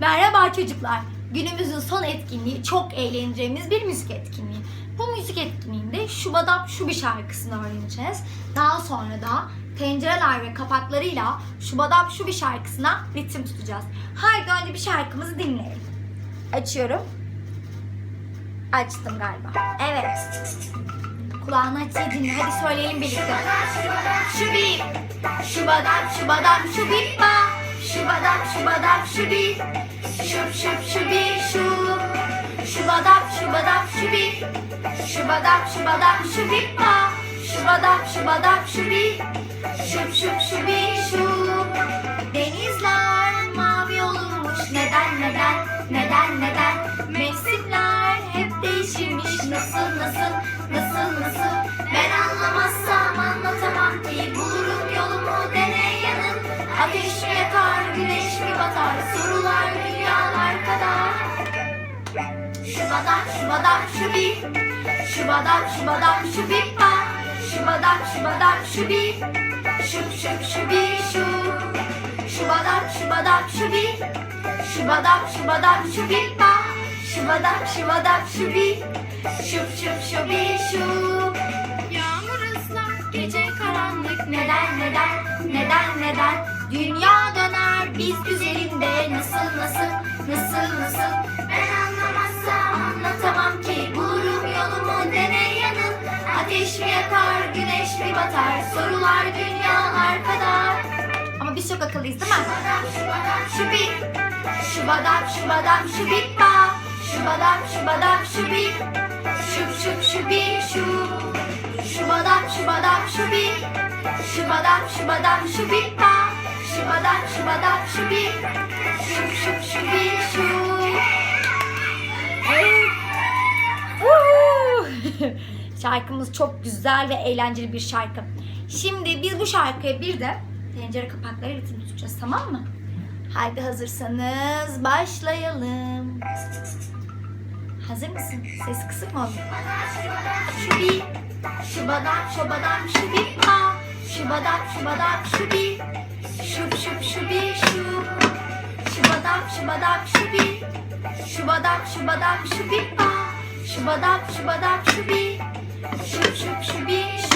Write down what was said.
Merhaba çocuklar. Günümüzün son etkinliği çok eğleneceğimiz bir müzik etkinliği. Bu müzik etkinliğinde Şubadap Şubi şarkısını öğreneceğiz. Daha sonra da tencereler ve kapaklarıyla Şubadap Şubi şarkısına ritim tutacağız. Haydi önce bir şarkımızı dinleyelim. Açıyorum. Açtım galiba. Evet. Kulağını aç iyi dinle. Hadi söyleyelim birlikte. Şubi, şubadap şubadap şubippa. Şubadap şubadap şubi. Şup şup şubi şup. Şubadap şubadap şubi. Şubadap şubadap şubippa. Şubadap şubadap şubi. Şup şup şubi şup. Denizler mavi olurmuş. Neden neden? Neden neden? Mevsimler hep değişirmiş. Nasıl nasıl? Nasıl nasıl? Ben Sorular dünyalar kadar. Şubadap şubadap şubi. Şubadap şubadap şubippa. Şubadap şubadap şubi. Şup şup şubi şup. Şubadap şubadap şubi. Şubadap şubadap şubippa. Şubadap şubadap şubi. Şup şup şubi şup. Yağmur ıslak, gece karanlık. Neden neden? Neden neden? Dünya döner biz Nasıl nasıl? Nasıl nasıl? Ben anlamazsam anlatamam ki. Bulurum yolumu deney yanın. Ateş mi yakar, güneş mi batar? Sorular dünyalar kadar. Ama biz çok akıllıyız değil mi? Şubi, şubadap şubadap şubippa. Şubadap şubadap şubi. Şup şup şubi şup. Şubadap şubadap şubi. Şubadap şubadap şubippa. Şubadap şubadap şubi. Şup şup şubi. Woohoo! Şarkımız çok güzel ve eğlenceli bir şarkı. Şimdi biz bu şarkıya bir de tencere kapakları ritim tutacağız tamam mı? Haydi hazırsanız başlayalım. Hazır mısın? Ses kısık mı oldu? Şubi, şubadap şubadap şubi pa, Şıbadap şıbadap şubi. Şup şup şubi şup Şıbadap şıbadap şubi. Şıbadap şıbadap şubi. Ah. Şıbadap şıbadap şubi. Şup şup şubi şup